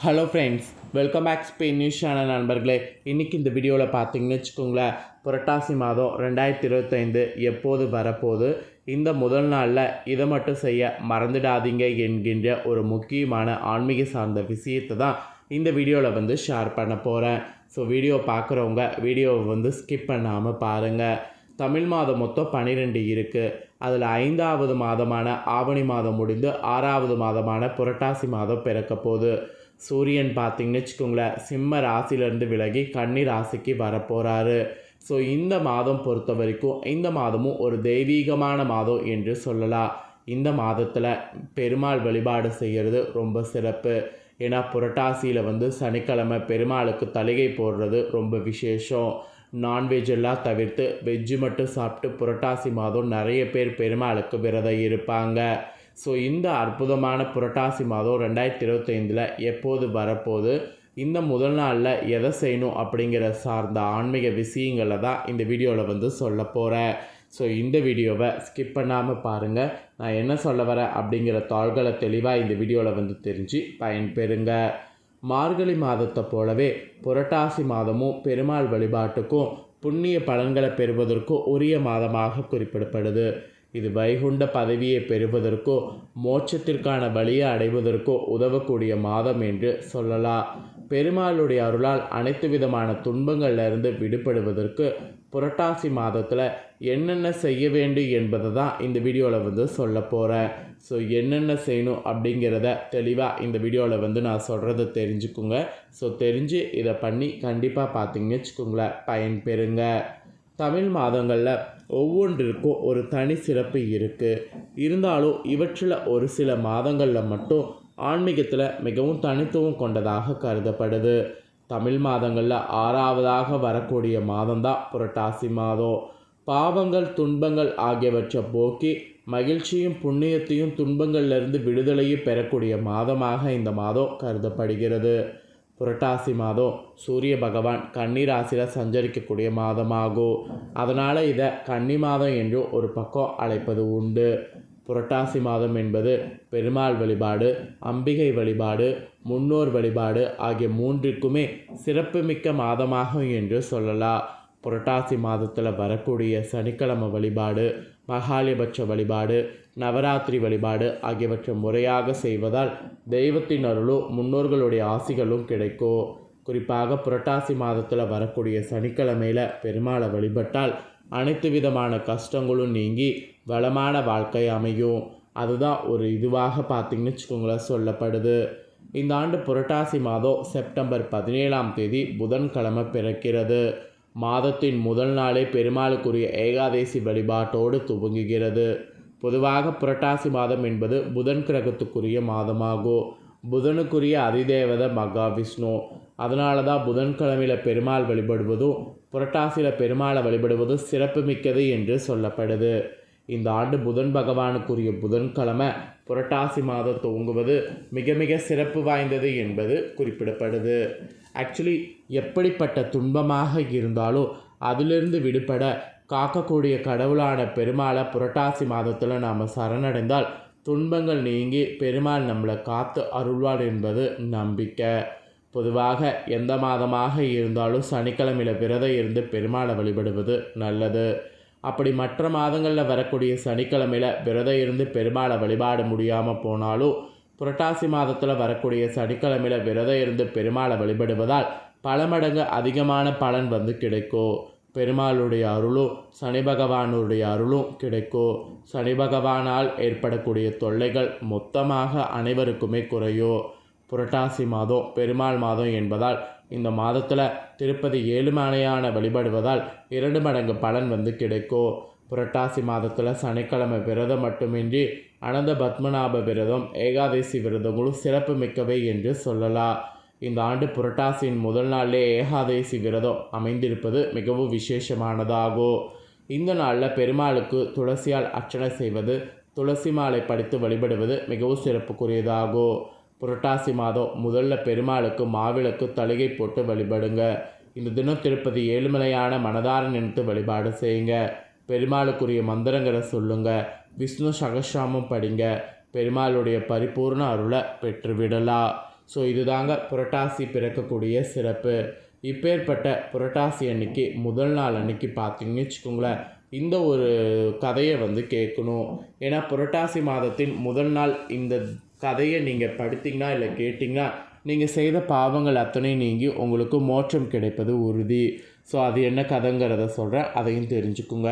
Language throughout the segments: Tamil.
Hello friends welcome back Spain news channel நண்பர்களே. இன்றைக்கி இந்த வீடியோவில் பார்த்தீங்கன்னு வச்சுக்கோங்களேன் புரட்டாசி மாதம் ரெண்டாயிரத்தி இருபத்தைந்து எப்போது வரப்போகுது? இந்த முதல் நாளில் இதை மட்டும் செய்ய மறந்துடாதீங்க என்கின்ற ஒரு முக்கியமான ஆன்மீக சார்ந்த விஷயத்தை தான் இந்த வீடியோவில் வந்து ஷேர் பண்ண போகிறேன் ஸோ வீடியோ பார்க்குறவங்க வீடியோவை வந்து ஸ்கிப் பண்ணாமல் பாருங்கள் தமிழ் மாதம் மொத்தம் பன்னிரெண்டு இருக்குது அதில் ஐந்தாவது மாதமான ஆவணி மாதம் முடிந்து ஆறாவது மாதமான புரட்டாசி மாதம் பிறக்க போகுது. சூரியன் பார்த்திங்கன்னு வச்சுக்கோங்களேன் சிம்ம ராசியிலேருந்து விலகி கன்னி ராசிக்கு வரப்போகிறாரு ஸோ இந்த மாதம் பொறுத்த வரைக்கும் இந்த மாதமும் ஒரு தெய்வீகமான மாதம் என்று சொல்லலாம். இந்த மாதத்தில் பெருமாள் வழிபாடு செய்கிறது ரொம்ப சிறப்பு. ஏன்னா புரட்டாசியில் வந்து சனிக்கிழமை பெருமாளுக்கு தலிகை போடுறது ரொம்ப விசேஷம். நான்வெஜ் எல்லாம் தவிர்த்து வெஜ்ஜு மட்டும் சாப்பிட்டு புரட்டாசி மாதம் நிறைய பேர் பெருமாளுக்கு விரதம் இருப்பாங்க. ஸோ இந்த அற்புதமான புரட்டாசி மாதம் ரெண்டாயிரத்தி இருபத்தைந்தில் எப்போது வரப்போகுது? இந்த முதல் நாளில் எதை செய்யணும் அப்படிங்கிற சார்ந்த ஆன்மீக விஷயங்களை தான் இந்த வீடியோவில் வந்து சொல்ல போகிறேன் ஸோ இந்த வீடியோவை ஸ்கிப் பண்ணாமல் பாருங்கள் நான் என்ன சொல்ல வரேன் அப்படிங்கிற தாள்களை தெளிவாக இந்த வீடியோவில் வந்து தெரிஞ்சு பயன்பெறுங்க. மார்கழி மாதத்தை போலவே புரட்டாசி மாதமும் பெருமாள் வழிபாட்டுக்கும் புண்ணிய பலன்களை பெறுவதற்கும் உரிய மாதமாக குறிப்பிடப்படுது. இது வைகுண்ட பதவியை பெறுவதற்கோ மோட்சத்திற்கான வழியை அடைவதற்கோ உதவக்கூடிய மாதம் என்று சொல்லலாம். பெருமாளுடைய அருளால் அனைத்து விதமான துன்பங்கள்லேருந்து விடுபடுவதற்கு புரட்டாசி மாதத்தில் என்னென்ன செய்ய வேண்டும் என்பதை தான் இந்த வீடியோவில் வந்து சொல்ல போகிறேன் ஸோ என்னென்ன செய்யணும் அப்படிங்கிறத தெளிவாக இந்த வீடியோவில் வந்து நான் சொல்கிறத தெரிஞ்சுக்குங்க. ஸோ தெரிஞ்சு இதை பண்ணி கண்டிப்பாக பார்த்தீங்கன்னு வச்சுக்கோங்களேன். பயன்பெறுங்க தமிழ் மாதங்களில் ஒவ்வொன்றிற்கும் ஒரு தனி சிறப்பு இருக்குது இருந்தாலும் இவற்றில் ஒரு சில மாதங்களில் மட்டும் ஆன்மீகத்தில் மிகவும் தனித்துவம் கொண்டதாக கருதப்படுது. தமிழ் மாதங்களில் ஆறாவதாக வரக்கூடிய மாதம்தான் புரட்டாசி மாதம். பாவங்கள் துன்பங்கள் ஆகியவற்றை போக்கி மகிழ்ச்சியும் புண்ணியத்தையும் துன்பங்கள்லேருந்து விடுதலையும் பெறக்கூடிய மாதமாக இந்த மாதம் கருதப்படுகிறது. புரட்டாசி மாதம் சூரிய பகவான் கன்னி ராசியில் சஞ்சரிக்கக்கூடிய மாதமாகும் அதனால் இதை கன்னி மாதம் என்று ஒரு பக்கம் அழைப்பது உண்டு. புரட்டாசி மாதம் என்பது பெருமாள் வழிபாடு அம்பிகை வழிபாடு முன்னோர் வழிபாடு ஆகிய மூன்றிற்குமே சிறப்புமிக்க மாதமாகும் என்று சொல்லலாம். புரட்டாசி மாதத்தில் வரக்கூடிய சனிக்கிழமை வழிபாடு மகாலிபட்ச வழிபாடு நவராத்திரி வழிபாடு ஆகியவற்றை முறையாக செய்வதால் தெய்வத்தின் அருளும் முன்னோர்களுடைய ஆசிகளும் கிடைக்கும். குறிப்பாக புரட்டாசி மாதத்தில் வரக்கூடிய சனிக்கிழமையில் பெருமாளை வழிபட்டால் அனைத்து விதமான கஷ்டங்களும் நீங்கி வளமான வாழ்க்கை அமையும். அதுதான் ஒரு இதுவாக பார்த்திங்கன்னு வச்சுக்கோங்களேன் சொல்லப்படுது. இந்த ஆண்டு புரட்டாசி மாதம் செப்டம்பர் பதினேழாம் தேதி புதன்கிழமை பிறக்கிறது. மாதத்தின் முதல் நாளே பெருமாளுக்குரிய ஏகாதேசி வழிபாட்டோடு துவங்குகிறது. பொதுவாக புரட்டாசி மாதம் என்பது புதன் கிரகத்துக்குரிய மாதமாகும் புதனுக்குரிய அதிதேவத மகாவிஷ்ணு. அதனால தான் புதன்கிழமையில் பெருமாள் வழிபடுவதும் புரட்டாசியில் பெருமாளை வழிபடுவதும் சிறப்புமிக்கது என்று சொல்லப்படுது. இந்த ஆண்டு புதன் பகவானுக்குரிய புதன்கிழமை புரட்டாசி மாதம் துவங்குவது மிக மிக சிறப்பு வாய்ந்தது என்பது குறிப்பிடப்படுது. ஆக்சுவலி எப்படிப்பட்ட துன்பமாக இருந்தாலும் அதிலிருந்து விடுபட காக்கக்கூடிய கடவுளான பெருமாளை புரட்டாசி மாதத்தில் நாம் சரணடைந்தால் துன்பங்கள் நீங்கி பெருமாள் நம்மளை காத்து அருள்வார் என்பது நம்பிக்கை. பொதுவாக எந்த மாதமாக இருந்தாலும் சனிக்கிழமையில் விரதம் இருந்து பெருமாளை வழிபடுவது நல்லது. அப்படி மற்ற மாதங்களில் வரக்கூடிய சனிக்கிழமையில் விரதம் இருந்து பெருமாளை வழிபாட முடியாமல் போனாலும் புரட்டாசி மாதத்தில் வரக்கூடிய சனிக்கிழமையில் விரதம் இருந்து பெருமாளை வழிபடுவதால் பல மடங்கு அதிகமான பலன் வந்து கிடைக்கும் பெருமாளுடைய அருளும் சனி பகவானுடைய அருளும் கிடைக்கும் சனி பகவானால் ஏற்படக்கூடிய தொல்லைகள் மொத்தமாக அனைவருக்குமே குறையும் புரட்டாசி மாதம் பெருமாள் மாதம் என்பதால் இந்த மாதத்தில் திருப்பதி ஏழுமலையான வழிபடுவதால் இரண்டு மடங்கு பலன் வந்து கிடைக்கும். புரட்டாசி மாதத்தில் சனிக்கிழமை விரதம் மட்டுமின்றி அனந்த பத்மநாப விரதம் ஏகாதசி விரதங்களும் சிறப்பு மிக்கவை என்று சொல்லலாம். இந்த ஆண்டு புரட்டாசியின் முதல் நாளிலே ஏகாதசி விரதம் அமைந்திருப்பது மிகவும் விசேஷமானதாகும். இந்த நாளில் பெருமாளுக்கு துளசியால் அர்ச்சனை செய்வது துளசி மாலை படித்து வழிபடுவது மிகவும் சிறப்புக்குரியதாகும். புரட்டாசி மாதம் முதல்ல பெருமாளுக்கு மாவிளக்கு தழுகை போட்டு வழிபடுங்க. இந்த தினம் திருப்பதி ஏழுமலையான மனதார நினைத்து வழிபாடு செய்யுங்க. பெருமாளுக்குரிய மந்திரங்களை சொல்லுங்க. விஷ்ணு சகசிராமம் படிங்க. பெருமாளுடைய பரிபூர்ண அருளை பெற்றுவிடலாம் ஸோ இதுதாங்க புரட்டாசி பிறக்கக்கூடிய சிறப்பு. இப்பேற்பட்ட புரட்டாசி அன்னைக்கு முதல் நாள் அன்னைக்கு பார்த்தீங்கன்னு வச்சுக்கோங்களேன் இந்த ஒரு கதையை வந்து கேட்கணும். ஏன்னா புரட்டாசி மாதத்தின் முதல் நாள் இந்த கதையை நீங்கள் படித்தீங்கன்னா இல்லை கேட்டிங்கன்னா நீங்கள் செய்த பாவங்கள் அத்தனையும் நீங்கி உங்களுக்கு மோட்சம் கிடைப்பது உறுதி. ஸோ அது என்ன கதைங்கிறத சொல்கிறேன் அதையும் தெரிஞ்சுக்குங்க.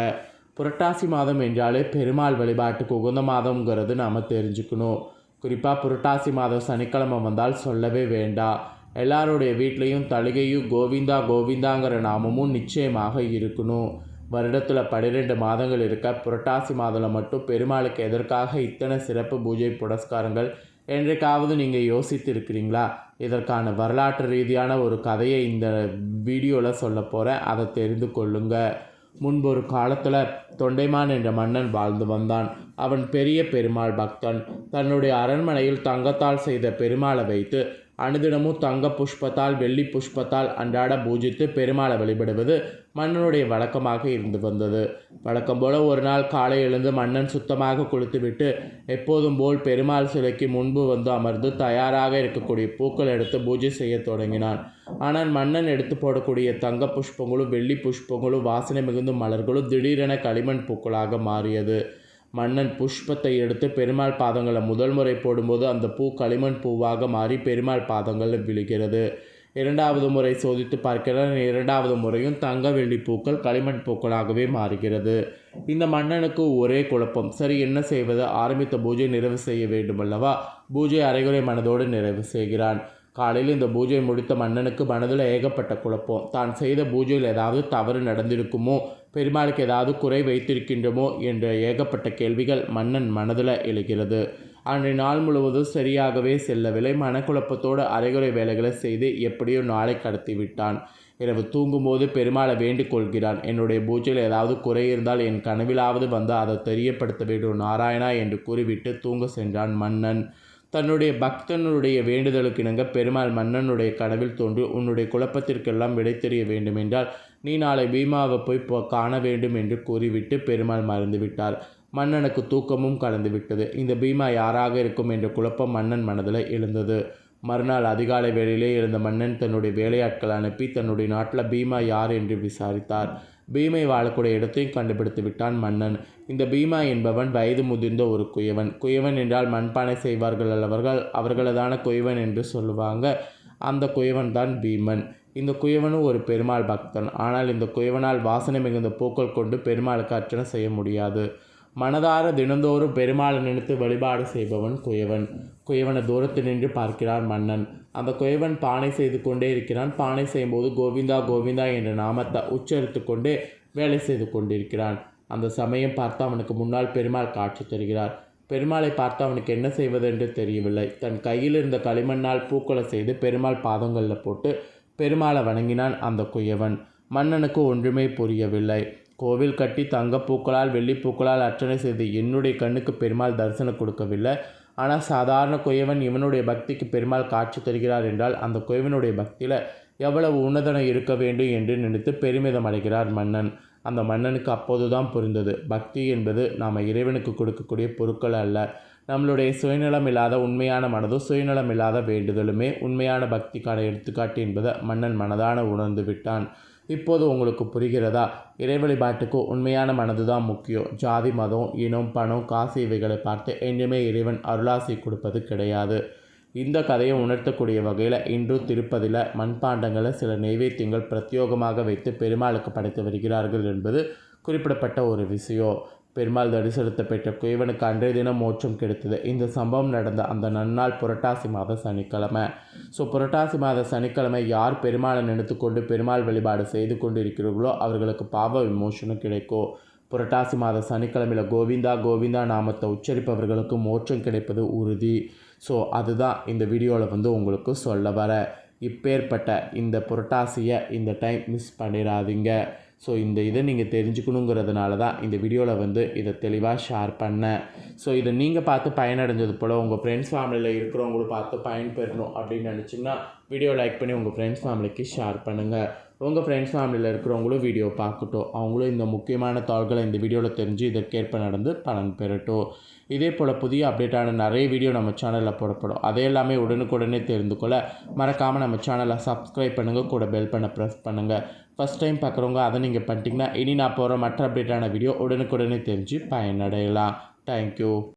புரட்டாசி மாதம் என்றாலே பெருமாள் வழிபாட்டுக்கு உகந்த மாதம்ங்கிறது நாம் தெரிஞ்சுக்கணும். குறிப்பாக புரட்டாசி மாதம் சனிக்கிழமை வந்தால் சொல்லவே வேண்டாம். எல்லாருடைய வீட்லேயும் தழுகையும் கோவிந்தா கோவிந்தாங்கிற நாமமும் நிச்சயமாக இருக்கணும். வருடத்தில் பன்னிரெண்டு மாதங்கள் இருக்க புரட்டாசி மாதத்தில் மட்டும் பெருமாளுக்கு எதற்காக இத்தனை சிறப்பு பூஜை புரஸ்காரங்கள் என்றைக்காவது நீங்கள் யோசித்து இருக்கிறீங்களா இதற்கான வரலாற்று ரீதியான ஒரு கதையை இந்த வீடியோவில் சொல்ல போகிறேன் அதை தெரிந்து கொள்ளுங்கள் முன்பு ஒரு காலத்தில் தொண்டைமான் என்ற மன்னன் வாழ்ந்து வந்தான். அவன் பெரிய பெருமாள் பக்தன். தன்னுடைய அரண்மனையில் தங்கத்தால் செய்த பெருமாளை வைத்து அனுதினமும் தங்க புஷ்பத்தால் வெள்ளி புஷ்பத்தால் அன்றாட பூஜித்து பெருமாளை வழிபடுவது மன்னனுடைய வழக்கமாக இருந்து வந்தது. வழக்கம் போல ஒரு நாள் காலை எழுந்து மன்னன் சுத்தமாக குளித்துவிட்டு எப்போதும் போல் பெருமாள் சிலைக்கு முன்பு வந்து அமர்ந்து தயாராக இருக்கக்கூடிய பூக்கள் எடுத்து பூஜை செய்ய தொடங்கினான். ஆனால் மன்னன் எடுத்து போடக்கூடிய தங்க புஷ்பங்களும் வெள்ளி புஷ்பங்களும் வாசனை மிகுந்த மலர்களும் திடீரென களிமண் பூக்களாக மாறியது. மன்னன் புஷ்பத்தை எடுத்து பெருமாள் பாதங்களை முதல் முறை போடும்போது அந்த பூ களிமண் பூவாக மாறி பெருமாள் பாதங்களில் விழுகிறது. இரண்டாவது முறை சோதித்து பார்க்கிறார் இரண்டாவது முறையும் தங்க வெள்ளி பூக்கள் களிமண் பூக்களாகவே மாறுகிறது. இந்த மன்னனுக்கு ஒரே குழப்பம். சரி என்ன செய்வது? ஆரம்பித்த பூஜை நிறைவு செய்ய வேண்டுமல்லவா? பூஜை அரைகுறை மனதோடு நிறைவு செய்கிறான். காலையில் இந்த பூஜையை முடித்த மன்னனுக்கு மனதில் ஏகப்பட்ட குழப்பம். தான் செய்த பூஜையில் ஏதாவது தவறு நடந்திருக்குமோ? பெருமாளுக்கு ஏதாவது குறை வைத்திருக்கின்றமோ? என்ற ஏகப்பட்ட கேள்விகள் மன்னன் மனதில் எழுகிறது. அன்றைய நாள் முழுவதும் சரியாகவே செல்லவில்லை. மனக்குழப்பத்தோடு அரைகுறை வேலைகளை செய்து எப்படியோ நாளை கடத்தி விட்டான். இரவு தூங்கும்போது பெருமாளை வேண்டிக் கொள்கிறான். என்னுடைய பூஜையில் ஏதாவது குறை இருந்தால் என் கனவிலாவது வந்து அதை தெரியப்படுத்த வேண்டும். நாராயணா என்று கூறிவிட்டு தூங்க சென்றான் மன்னன். தன்னுடைய பக்தனுடைய வேண்டுதலுக்கு இணங்க பெருமாள் மன்னனுடைய கனவில் தோன்றி உன்னுடைய குழப்பத்திற்கெல்லாம் விடை தெரிய வேண்டுமென்றால் நீ நாளை பீமாவை போய் காண வேண்டும் என்று கூறிவிட்டு பெருமாள் மறந்துவிட்டார். மன்னனுக்கு தூக்கமும் கலந்து விட்டது இந்த பீமா யாராக இருக்கும் என்ற குழப்பம் மன்னன் மனதில் எழுந்தது. மறுநாள் அதிகாலை வேளையிலே இருந்த மன்னன் தன்னுடைய வேலையாட்கள் அனுப்பி தன்னுடைய நாட்டில் பீமா யார் என்று விசாரித்தார். பீமை வாழக்கூடிய இடத்தையும் கண்டுபிடித்து விட்டான் மன்னன். இந்த பீமா என்பவன் வயது முதிர்ந்த ஒரு குயவன். குயவன் என்றால் மண்பானை செய்வார்கள் அல்லவர்கள் அவர்களதான குயவன் என்று சொல்லுவாங்க. அந்த குயவன் தான் பீமன். இந்த குயவனும் ஒரு பெருமாள் பக்தன். ஆனால் இந்த குயவனால் வாசனை மிகுந்த பூக்கள் கொண்டு பெருமாளுக்கு அர்ச்சனை செய்ய முடியாது. மனதார தினந்தோறும் பெருமாளை நினைத்து வழிபாடு செய்பவன் குயவன். குயவனை தூரத்தில் நின்று பார்க்கிறான் மன்னன். அந்த குயவன் பானை செய்து கொண்டே இருக்கிறான். பானை செய்யும்போது கோவிந்தா கோவிந்தா என்ற நாமத்தை உச்சரித்து கொண்டே வேலை செய்து கொண்டிருக்கிறான். அந்த சமயம் பார்த்து அவனுக்கு முன்னால் பெருமாள் காட்சி தருகிறார். பெருமாளை பார்த்து அவனுக்கு என்ன செய்வதென்று தெரியவில்லை. தன் கையில் இருந்த களிமண்ணால் பூக்களை செய்து பெருமாள் பாதங்களில் போட்டு பெருமாளை வணங்கினான் அந்த குயவன். மன்னனுக்கு ஒன்றுமே புரியவில்லை. கோவில் கட்டி தங்கப்பூக்களால் வெள்ளிப்பூக்களால் அர்ச்சனை செய்து என்னுடைய கண்ணுக்கு பெருமாள் தரிசனம் கொடுக்கவில்லை. ஆனால் சாதாரண குயவன் இவனுடைய பக்திக்கு பெருமாள் காட்சி தருகிறார் என்றால் அந்த குயவனுடைய பக்தியில் எவ்வளவு உன்னதனம் இருக்க வேண்டும் என்று நினைத்து பெருமிதம் அடைகிறார் மன்னன். அந்த மன்னனுக்கு அப்போதுதான் புரிந்தது. பக்தி என்பது நாம் இறைவனுக்கு கொடுக்கக்கூடிய பொருட்கள் அல்ல. நம்மளுடைய சுயநலம் இல்லாத உண்மையான மனதும் சுயநலம் இல்லாத வேண்டுதலுமே உண்மையான பக்திக்கான எடுத்துக்காட்டு என்பதை மன்னன் மனதான உணர்ந்து விட்டான். இப்போது உங்களுக்கு புரிகிறதா? இறை வழிபாட்டுக்கு உண்மையான மனது தான் முக்கியம். ஜாதி மதம் இனம் பணம் காசு இவைகளை பார்த்து என்றுமே இறைவன் அருளாசி கொடுப்பது கிடையாது. இந்த கதையை உணர்த்தக்கூடிய வகையில் இன்று திருப்பதியில் மண்பாண்டங்களை சில நைவேத்தியங்கள் பிரத்யோகமாக வைத்து பெருமாளுக்கு படைத்து வருகிறார்கள் என்பது குறிப்பிடப்பட்ட ஒரு விஷயம். பெருமாள் தரிசனத்தை பெற்ற குயவனுக்கு அன்றைய தினம் மோட்சம் கிடைத்தது. இந்த சம்பவம் நடந்த அந்த நன்னாள் புரட்டாசி மாத சனிக்கிழமை. ஸோ புரட்டாசி மாத சனிக்கிழமை யார் பெருமாளை நினைத்து கொண்டு பெருமாள் வழிபாடு செய்து கொண்டு இருக்கிறீர்களோ அவர்களுக்கு பாவ விமோசனம் கிடைக்கும். புரட்டாசி மாத சனிக்கிழமையில் கோவிந்தா கோவிந்தா நாமத்தை உச்சரிப்பவர்களுக்கு மோட்சம் கிடைப்பது உறுதி. ஸோ அதுதான் இந்த வீடியோவில் வந்து உங்களுக்கு சொல்ல வர. இப்பேற்பட்ட இந்த புரட்டாசியை இந்த டைம் மிஸ் பண்ணிடாதீங்க. ஸோ இந்த இதை நீங்கள் தெரிஞ்சுக்கணுங்கிறதுனால தான் இந்த வீடியோவில் வந்து இதை தெளிவாக ஷேர் பண்ணேன் ஸோ இதை நீங்கள் பார்த்து பயனடைஞ்சது போல் உங்கள் ஃப்ரெண்ட்ஸ் ஃபேமிலியில் இருக்கிறவங்களும் பார்த்து பயன்பெறணும் அப்படின்னு நினச்சிங்கன்னா வீடியோ லைக் பண்ணி உங்கள் ஃப்ரெண்ட்ஸ் ஃபேமிலிக்கு ஷேர் பண்ணுங்கள் உங்கள் ஃப்ரெண்ட்ஸ் ஃபேமிலியில் இருக்கிறவங்களும் வீடியோ பார்க்கட்டும். அவங்களும் இந்த முக்கியமான தாள்களை இந்த வீடியோவில் தெரிஞ்சு இதற்கேற்ப நடந்து பலன் பெறட்டும். இதே போல் புதிய அப்டேட்டான நிறைய வீடியோ நம்ம சேனலில் போடப்படும். அதை எல்லாமே உடனுக்குடனே தெரிந்து கொள்ள மறக்காமல் நம்ம சேனலை சப்ஸ்கிரைப் பண்ணுங்கள் கூட பெல் பண்ண ப்ரெஸ் பண்ணுங்கள் ஃபஸ்ட் டைம் பார்க்குறவங்க அதை நீங்கள் பண்ணிட்டீங்கன்னா இனி நான் போகிற மற்ற அப்டேட்டான வீடியோ உடனுக்குடனே தெரிஞ்சு பயனடையலாம். தேங்க்யூ